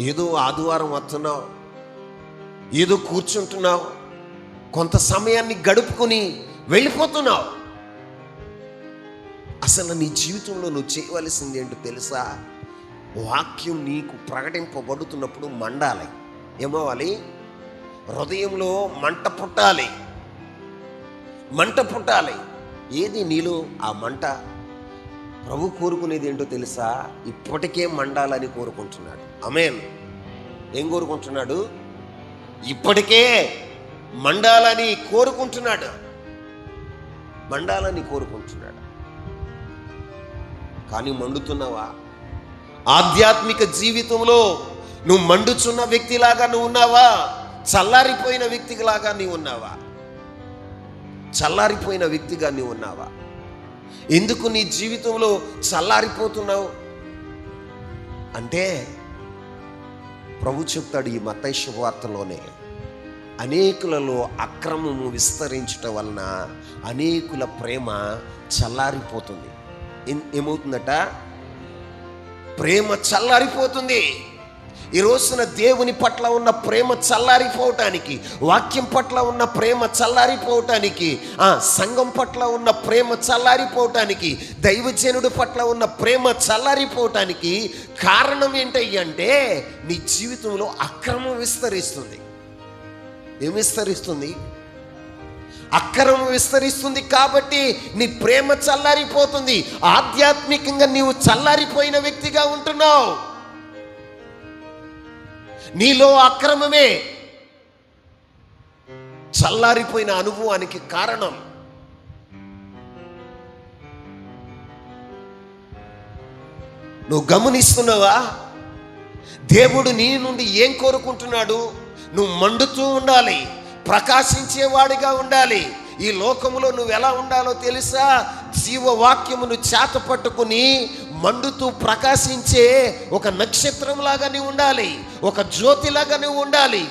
ఏదో ఆదివారం వస్తున్నావు ఏదో కూర్చుంటున్నావు కొంత సమయాన్ని గడుపుకొని వెళ్ళిపోతున్నావు. అసలు నీ జీవితంలో నువ్వు చేయవలసింది ఏంటో తెలుసా? వాక్యం నీకు ప్రకటింపబడుతున్నప్పుడు మండాలి. ఏమవ్వాలి? హృదయంలో మంట పుట్టాలి. మంట పుట్టాలి. ఏది నీలో? ఆ మంట ప్రభు కోరుకునేది ఏంటో తెలుసా? ఇప్పటికే మండాలని కోరుకుంటున్నాడు. అమేన్ ఏం కోరుకుంటున్నాడు? ఇప్పటికే మండాలని కోరుకుంటున్నాడు. మండాలని కోరుకుంటున్నాడు. కానీ మండుతున్నావా? ఆధ్యాత్మిక జీవితంలో నువ్వు మండుచున్న వ్యక్తిలాగా నువ్వు ఉన్నావా? చల్లారిపోయిన వ్యక్తిలాగా నీవు ఉన్నావా? చల్లారిపోయిన వ్యక్తిగా నీవు ఉన్నావా? ఎందుకు నీ జీవితంలో చల్లారిపోతున్నావు? అంటే ప్రభు చెప్తాడు ఈ మతై వార్తలోనే అనేకులలో అక్రమము విస్తరించటం వలన అనేకుల ప్రేమ చల్లారిపోతుంది. ఏం- ఏమవుతుందట? ప్రేమ చల్లారిపోతుంది. ఈ రోజున దేవుని పట్ల ఉన్న ప్రేమ చల్లారిపోవటానికి వాక్యం పట్ల ఉన్న ప్రేమ చల్లారిపోవటానికి ఆ సంఘం పట్ల ఉన్న ప్రేమ చల్లారిపోవటానికి దైవజనుడి పట్ల ఉన్న ప్రేమ చల్లారిపోవటానికి కారణం ఏంటంటే నీ జీవితంలో అక్రమం విస్తరిస్తుంది. ఏమి విస్తరిస్తుంది? అక్రమం విస్తరిస్తుంది కాబట్టి నీ ప్రేమ చల్లారిపోతుంది. ఆధ్యాత్మికంగా నీవు చల్లారిపోయిన వ్యక్తిగా ఉంటున్నావు. నీలో అక్రమమే. చల్లారిపోయిన అనుభవానికి కారణం. నువ్వు గమనిస్తున్నావా? దేవుడు నీ నుండి ఏం కోరుకుంటున్నాడు? నువ్వు మండుతూ ఉండాలి ప్రకాశించేవాడిగా ఉండాలి. ఈ లోకములో నువ్వు ఎలా ఉండాలో తెలుసా? జీవవాక్యమును చేత పట్టుకుని మండుతూ ప్రకాశించే ఒక నక్షత్రంలాగా నీవు ఉండాలి ఒక జ్యోతిలాగా నువ్వు ఉండాలి.